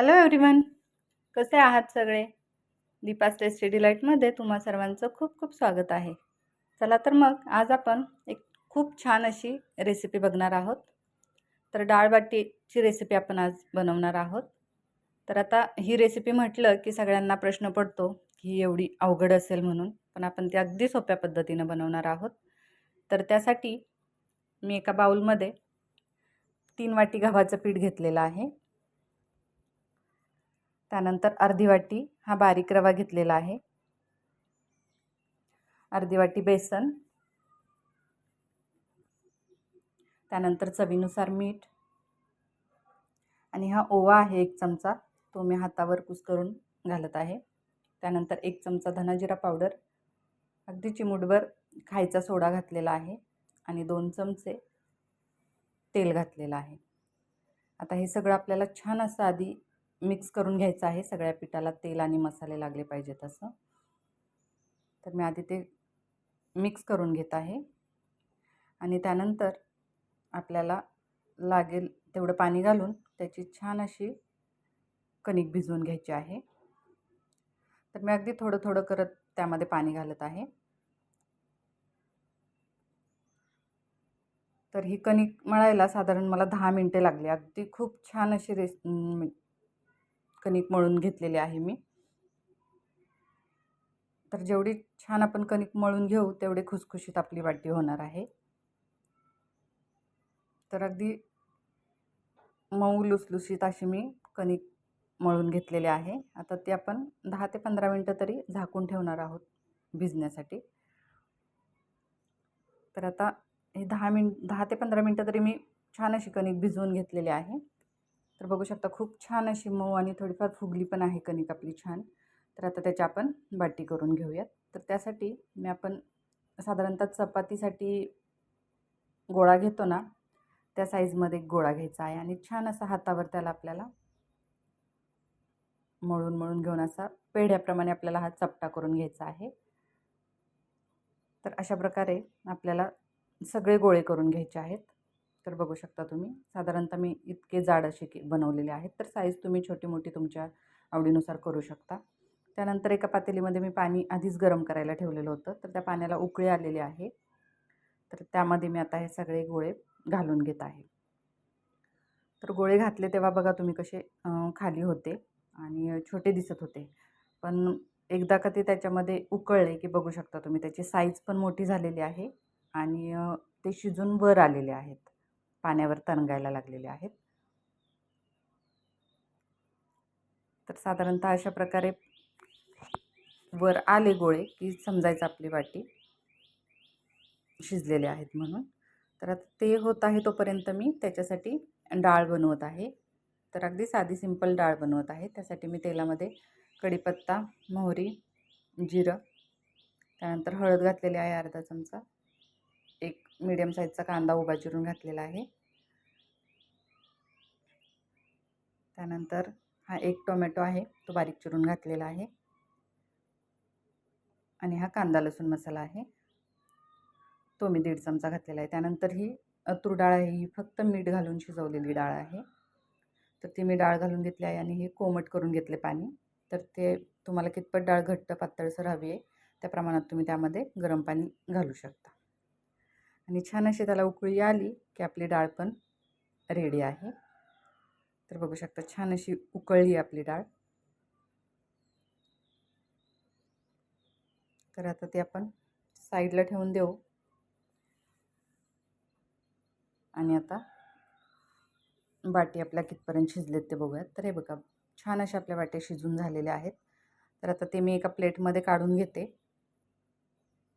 Hello everyone कसे आहात सगळे? दीपास टेस्टी डिलाईटमध्ये तुम्हा सर्वांचं खूप खूप स्वागत आहे. चला तर मग आज आपण एक खूप छान अशी रेसिपी बघणार आहोत. तर डाळबाटीची रेसिपी आपण आज बनवणार आहोत. तर आता ही रेसिपी म्हटलं की सगळ्यांना प्रश्न पडतो की ही एवढी अवघड असेल म्हणून पण आपण ती अगदी सोप्या पद्धतीनं बनवणार आहोत. तर त्यासाठी मी एका बाऊलमध्ये तीन वाटी गव्हाचं पीठ घेतलेलं आहे. त्यानंतर अर्धी वाटी हा बारीक रवा घेतलेला आहे. अर्धी वाटी बेसन. त्यानंतर चवीनुसार मीठ. आणि हा ओवा आहे एक चमचा तो मी हातावर कुस करून घालत आहे. त्यानंतर एक चमचा धनाजिरा पावडर. अगदी चिमूटभर खायचा सोडा घातलेला आहे आणि दोन चमचे तेल घातलेलं आहे. आता हे सगळं आपल्याला छान असं आधी मिक्स करून घ्यायचं आहे. सगळ्या पिठाला तेल आणि मसाले लागले पाहिजेत असं. तर मी आधी ते मिक्स करून घेत आहे. आणि त्यानंतर आपल्याला लागेल तेवढं पाणी घालून त्याची छान अशी कणिक भिजवून घ्यायची आहे. तर मी अगदी थोडं थोडं करत त्यामध्ये पाणी घालत आहे. तर ही कणिक मळायला साधारण मला दहा मिनटे लागली. अगदी खूप छान अशी रेस कणिक मळून घेतलेले आहे मी. तर जेवढी छान आपण कणिक मळून घेऊ तेवढी खुसखुशीत आपली वाटी होणार आहे. तर अगदी मऊ लुसलुसीत अशी मी कणिक मळून घेतलेले आहे. आता ते आपण दहा ते पंधरा मिनटं तरी झाकून ठेवणार आहोत भिजण्यासाठी. तर आता हे दहा मिन दहा ते पंधरा मिनटं तरी मी छान अशी कणिक भिजवून घेतलेली आहे. तर बघू शकता खूप छान अशी मऊ आणि थोडीफार फुगली पण आहे कणिक आपली छान. तर आता त्याची आपण बाटी करून घेऊयात. तर त्यासाठी मी आपण साधारणतः चपातीसाठी गोळा घेतो ना त्या साईजमध्ये एक गोळा घ्यायचा आहे आणि छान असा हातावर त्याला आपल्याला मळून मळून घेऊन असा पेढ्याप्रमाणे आपल्याला हा चपटा करून घ्यायचा आहे. तर अशा प्रकारे आपल्याला सगळे गोळे करून घ्यायचे आहेत. तर बघू शकता तुम्ही. साधारणतः मी इतके जाड असे की बनवलेले आहेत. तर साईज तुम्ही छोटी मोठी तुमच्या आवडीनुसार करू शकता. त्यानंतर एका पातेलीमध्ये मी पाणी आधीच गरम करायला ठेवलेलं होतं. तर त्या पाण्याला उकळी आलेली आहे. तर त्यामध्ये मी आता हे सगळे गोळे घालून घेत आहे. तर गोळे घातले तेव्हा बघा तुम्ही कसे खाली होते आणि छोटे दिसत होते. पण एकदा का ते त्याच्यामध्ये उकळले की बघू शकता तुम्ही त्याची साईज पण मोठी झालेली आहे आणि ते शिजून वर आलेले आहेत. पाण्यावर तरंगायला लागलेले आहेत. तर साधारणतः अशा प्रकारे वर आले गोळे की समजायचं आपली वाटी शिजलेले आहेत म्हणून. तर आता ते होत आहे तोपर्यंत मी त्याच्यासाठी डाळ बनवत आहे. तर अगदी साधी सिंपल डाळ बनवत आहे. त्यासाठी मी तेलामध्ये कढीपत्ता मोहरी जिरं त्यानंतर हळद घातलेली आहे अर्धा चमचा. मीडियम साईजचा कांदा उभा चिरून घातलेला आहे. त्यानंतर हा एक टोमॅटो आहे तो बारीक चिरून घातलेला आहे. आणि हा कांदा लसूण मसाला आहे. तो मी दीड चमचा घातलेला आहे. त्यानंतर ही तूर डाळ आहे ही फक्त मीठ घालून शिजवलेली डाळ आहे. तर ती मी डाळ घालून घेतली आहे आणि हे कोमट करून घेतले पाणी. तर ते तुम्हाला कितपत डाळ घट्ट पातळसर हवी आहे त्या प्रमाणात तुम्ही त्यामध्ये गरम पाणी घालू शकता. आणि छान अशी त्याला उकळी आली की आपली डाळ पण रेडी आहे. तर बघू शकता छान अशी उकळली आपली डाळ. तर आता ती आपण साईडला ठेवून देऊ. आणि आता बाटी आपल्या कितपर्यंत शिजलेत ते बघूयात. तर हे बघा छान अशा आपल्या वाट्या शिजून झालेल्या आहेत. तर आता ते मी एका प्लेटमध्ये काढून घेते.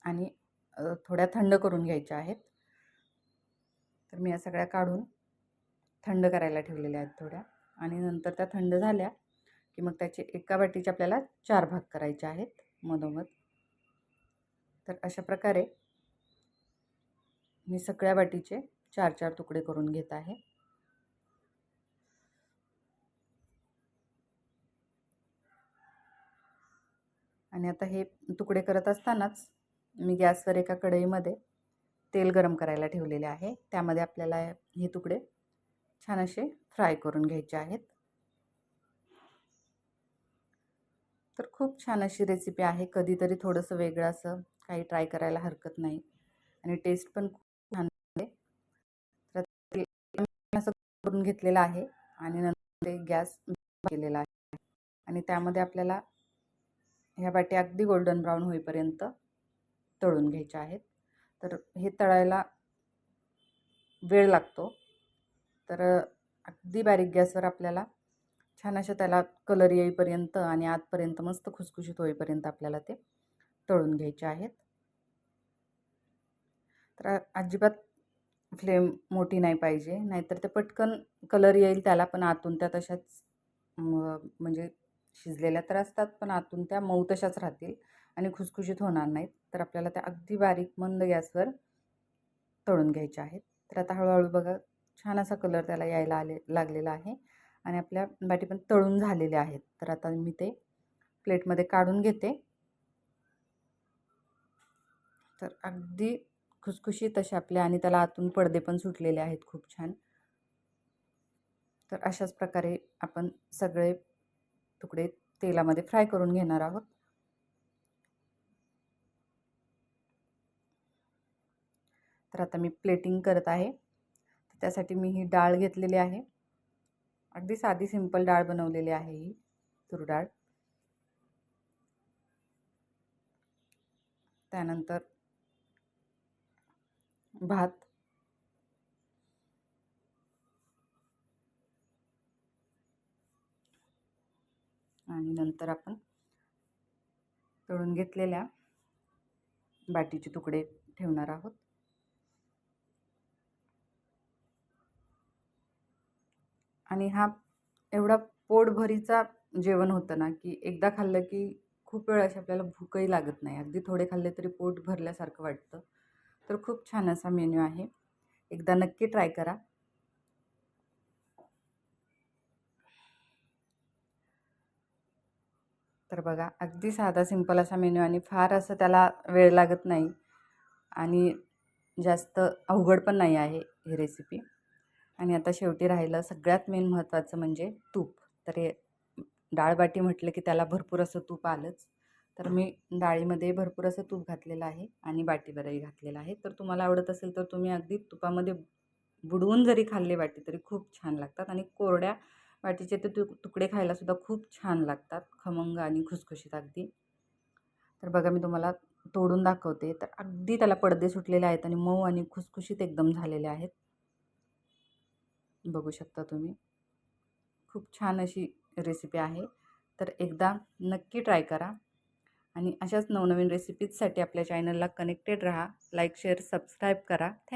आणि थोड्या थंड करून घ्यायच्या आहेत. तर मी या सगळ्या काढून थंड करायला ठेवलेल्या आहेत थोड्या. आणि नंतर त्या थंड झाल्या की मग त्याचे एका वाटीचे आपल्याला चार भाग करायचे आहेत मधोमध. तर अशा प्रकारे मी सगळ्या वाटीचे चार चार तुकडे करून घेत आहे. आणि आता हे तुकडे करत असतानाच मी गॅसवर एका कढईमध्ये तेल गरम करायला ठेवलेले आहे. त्यामध्ये आपल्याला हे तुकडे छान असे फ्राय करून घ्यायचे आहेत. तर खूप छान अशी रेसिपी आहे. कधीतरी थोडंसं वेगळं असं काही ट्राय करायला हरकत नाही. आणि टेस्ट पण खूप छान आहे. तर असं करून घेतलेलं आहे आणि नंतर ते गॅस केलेला आहे. आणि त्यामध्ये आपल्याला ह्या बाटी अगदी गोल्डन ब्राऊन होईपर्यंत तळून घ्यायच्या आहेत. तर हे तळायला वेळ लागतो. तर अगदी बारीक गॅसवर आपल्याला छान अशा त्याला कलर येईपर्यंत आणि आतपर्यंत मस्त खुसखुशीत होईपर्यंत आपल्याला ते तळून घ्यायचे आहेत. तर अजिबात फ्लेम मोठी नाही पाहिजे. नाहीतर ते पटकन कलर येईल त्याला पण आतून त्या तशाच म्हणजे शिजलेल्या तर असतात पण आतून त्या मऊ तशाच राहतील आणि खुसखुशीत होणार नाहीत. तर आपल्याला त्या अगदी बारीक मंद गॅसवर तळून घ्यायच्या आहेत. तर आता हळूहळू बघा छान असा कलर त्याला यायला आले लागलेला आहे आणि आपल्या बाटी पण तळून झालेल्या आहेत. तर आता मी ते प्लेटमध्ये काढून घेते. तर अगदी खुसखुशीत असे आपले आणि त्याला आतून पडदे पण सुटलेले आहेत खूप छान. तर अशाच प्रकारे आपण सगळे तुकडे तेलामध्ये फ्राय करून घेणार आहोत. तर आता मी प्लेटिंग करत आहे. त्यासाठी मी ही डाळ घेतलेली आहे. अगदी साधी सिंपल डाळ बनवलेली आहे ही तूर डाळ. त्यानंतर भात. आणि नंतर आपण तळून घेतलेल्या बाटीचे तुकडे ठेवणार आहोत. आणि हा एवढा पोटभरीचा जेवण होतं ना की एकदा खाल्लं की खूप वेळ अशी आपल्याला भूकही लागत नाही. अगदी थोडे खाल्ले तरी पोट भरल्यासारखं वाटतं. तर खूप छान असा मेन्यू आहे. एकदा नक्की ट्राय करा. तर बघा अगदी साधा सिंपल असा मेन्यू आणि फार असं त्याला वेळ लागत नाही आणि जास्त अवघड पण नाही आहे ही रेसिपी. आणि आता शेवटी राहिलं सगळ्यात मेन महत्त्वाचं म्हणजे तूप. तर हे डाळबाटी म्हटलं की त्याला भरपूर असं तूप आलंच. तर मी डाळीमध्ये भरपूर असं तूप घातलेलं आहे आणि बाटीवरही घातलेलं आहे. तर तुम्हाला आवडत असेल तर तुम्ही अगदी तुपामध्ये बुडवून जरी खाल्ले बाटी तरी खूप छान लागतात आणि कोरड्या वाटीचे ते तु तुकडे खायलासुद्धा खूप छान लागतात. खमंग आणि खुसखुशीत अगदी. तर बघा मी तुम्हाला तोडून दाखवते. तर अगदी त्याला पडदे सुटलेले आहेत आणि मऊ आणि खुसखुशीत एकदम झालेले आहेत. बघू शकता तुम्ही. खूप छान अशी रेसिपी आहे. तर एकदा नक्की ट्राय करा. आणि अशाच नवनवीन रेसिपीजसाठी आपल्या चॅनलला कनेक्टेड राहा. लाईक शेअर सबस्क्राईब करा. थँक